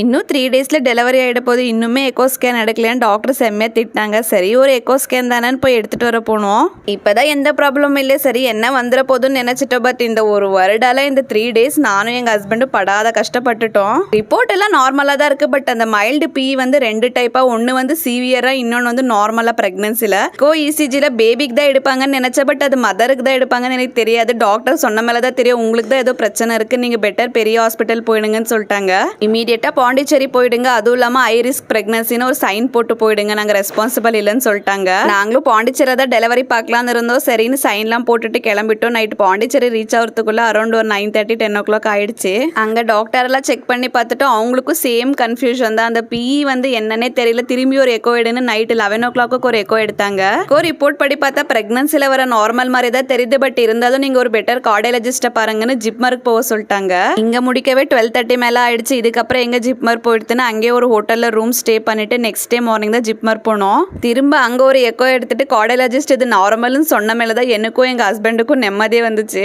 இன்னும் த்ரீ டேஸில் டெலிவரி ஆகிட போது இன்னுமே எக்கோ ஸ்கேன் எடுக்கலையான்னு டாக்டர் செம்மையாக திட்டினாங்க. சரி ஒரு எக்கோ ஸ்கேன் தானேன்னு போய் எடுத்துகிட்டு வர போனோம். இப்போதான் எந்த ப்ராப்ளமும் இல்லை. சரி என்ன வந்துட போதுன்னு நினச்சிட்டோம். பட் இந்த ஒரு வருடால இந்த த்ரீ டேஸ் நானும் எங்கள் ஹஸ்பண்டும் படாத கஷ்டப்பட்டுட்டோம். ரிப்போர்ட் எல்லாம் நார்மலாக தான் இருக்குது பட் அந்த மைல்டு பி வந்து ரெண்டு டைப்பாக ஒன்று வந்து சீவியராக இன்னொன்று வந்து நார்மலாக ப்ரெக்னன்சியில் கோ இசிஜியில் பேபிக்கு தான் எடுப்பாங்கன்னு நினச்சேன். பட் அது மதருக்கு தான் எடுப்பாங்கன்னு எனக்கு தெரியாது. டாக்டர் சொன்ன மேலே தான் தெரியும். உங்களுக்கு தான் ஏதோ பிரச்சனை இருக்குது நீங்கள் பெட்டர் பெரிய ஹாஸ்பிட்டல் போயிடுங்கன்னு சொல்லிட்டாங்க. இமீடியட்டாக பாண்டிச்சேரி போயிடுங்க. அதுவும் இல்லாமல் ஐ ரிஸ்க் ப்ரெக்னன்சின்னு ஒரு சைன் போட்டு போயிடுங்க. நாங்கள் ரெஸ்பான்சிபிள் இல்லைன்னு சொல்லிட்டாங்க. நாங்களும் பாண்டிச்சேரி தான் டெலிவரி பார்க்கலான்னு இருந்தோம். சரின்னு சைன்லாம் போட்டுட்டு கிளம்பிட்டோம். நைட்டு பாண்டிச்சேரி ரீச் ஆகுறதுக்குள்ள அரௌண்ட் ஒரு nine thirty ten o'clock ஆயிடுச்சு. அங்கே டாக்டர் எல்லாம் செக் பண்ணி பார்த்துட்டு அவங்களுக்கும் சேம் கன்ஃபியூஷன் தான். அந்த பிஇ வந்து என்னன்னே தெரியல. திரும்பி ஒரு எக்கோ எடுன்னு நைட்டு லெவன் ஓ கிளாக்கு ஒரு எக்கோ எடுத்தாங்க. எக்கோ ரிப்போர்ட் படி பார்த்தா பிரெக்னன்சில வர நார்மல் மாதிரி தான் தெரியுது. பட் இருந்தாலும் நீங்க ஒரு பெட்டர் கார்டியாலஜிஸ்ட பாருங்கன்னு ஜிப்மருக்கு போக சொல்லிட்டாங்க. இங்க முடிக்கவே டுவெல் தேர்ட்டி மேல ஆயிடுச்சு. இதுக்கப்புறம் எங்க ஜிப்மர் போயிடுத்துன்னு அங்கேயே ஒரு ஹோட்டலில் ரூம் ஸ்டே பண்ணிவிட்டு நெக்ஸ்ட் டே மார்னிங் தான் ஜிப்மர் போனோம். திரும்ப அங்கே ஒரு எக்கோ எடுத்துட்டு கார்டியாலஜிஸ்ட் இது நார்மல்னு சொன்ன மேலே தான் எனக்கும் எங்கள் ஹஸ்பண்டுக்கும் நிம்மதியே வந்துச்சு.